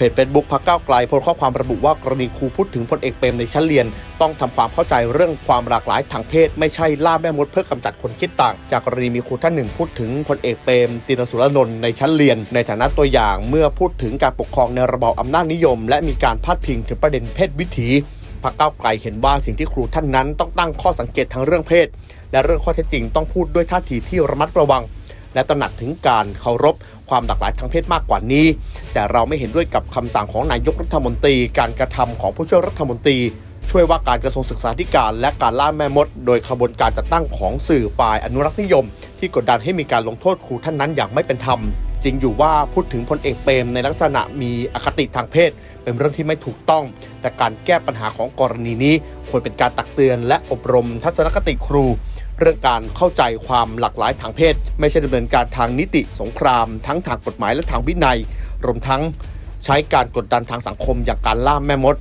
เพจเฟซบุ๊กพักเก้าไกลโพสต์ข้อความระบุว่ากรณีครูพูดถึงพลเอกเปรมในชั้นเรียน ต้องทำความเข้าใจเรื่องความหลากหลายทางเพศ ไม่ใช่ล่าแม่มดเพื่อกำจัดคนคิดต่าง จากกรณีมีครูท่านหนึ่งพูดถึงพลเอกเปรมตินสุรนนท์ในชั้นเรียน ในฐานะตัวอย่างเมื่อพูดถึงการปกครองในระบอบอำนาจนิยม และมีการพาดพิงถึงประเด็นเพศวิถีพรรคก้าวไกลเห็นว่าสิ่งที่ครูท่านนั้นต้องตั้งข้อสังเกตทั้งเรื่องเพศ และเรื่องข้อเท็จจริงต้องพูดด้วยท่าทีที่ระมัดระวัง และตระหนักถึงการเคารพความหลากหลายทางเพศมากกว่านี้ แต่เราไม่เห็นด้วยกับคำสั่งของนายกรัฐมนตรี การกระทำของผู้ช่วยรัฐมนตรี ช่วยว่าการกระทรวงศึกษาธิการ และการล่าแม่มด โดยขบวนการจัดตั้งของสื่อฝ่ายอนุรักษ์นิยม ที่กดดันให้มีการลงโทษครูท่านนั้นอย่างไม่เป็นธรรม จริงอยู่ว่าพูดถึงพลเอกเปรมในลักษณะมีอคติทางเพศ เป็นเรื่องที่ไม่ถูกต้อง แต่การแก้ปัญหาของกรณีนี้ ควรเป็นการตักเตือนและอบรมทัศนคติครู เรื่องการเข้าใจความหลากหลายทางเพศ ไม่ใช่ดำเนินการทางนิติสงคราม ทั้งทางกฎหมายและทางวินัย รวมทั้งใช้การกดดันทางสังคมอย่างการล่าแม่มด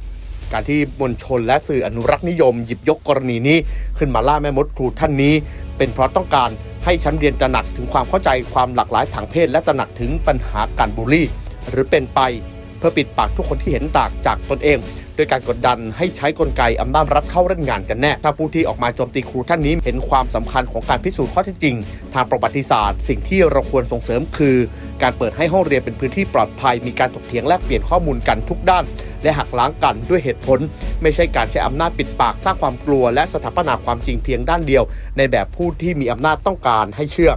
การที่มวลชนและสื่ออนุรักษ์นิยม หยิบยกกรณีนี้ ขึ้นมาล่าแม่มดครูท่านนี้ เป็นเพราะต้องการ ให้ชั้นเรียนตระหนักถึงความเข้าใจความหลากหลายทางเพศ และตระหนักถึงปัญหาการบูลลี่ หรือเป็นไปเพื่อปิดปากทุกคนที่เห็นต่างจากตนเอง โดยการกดดันให้ใช้กลไกอำนาจรัฐเข้าเล่นงานกันแน่ ถ้าผู้ที่ออกมาโจมตีครูท่านนี้เห็นความสำคัญของการพิสูจน์ข้อเท็จจริง ทางประวัติศาสตร์ สิ่งที่เราควรส่งเสริมคือ การเปิดให้ห้องเรียนเป็นพื้นที่ปลอดภัย มีการถกเถียงแลกเปลี่ยนข้อมูลกันทุกด้าน และหักล้างกันด้วยเหตุผล ไม่ใช่การใช้อำนาจปิดปากสร้างความกลัว และสถาปนาความจริงเพียงด้านเดียว ในแบบผู้ที่มีอำนาจต้องการให้เชื่อ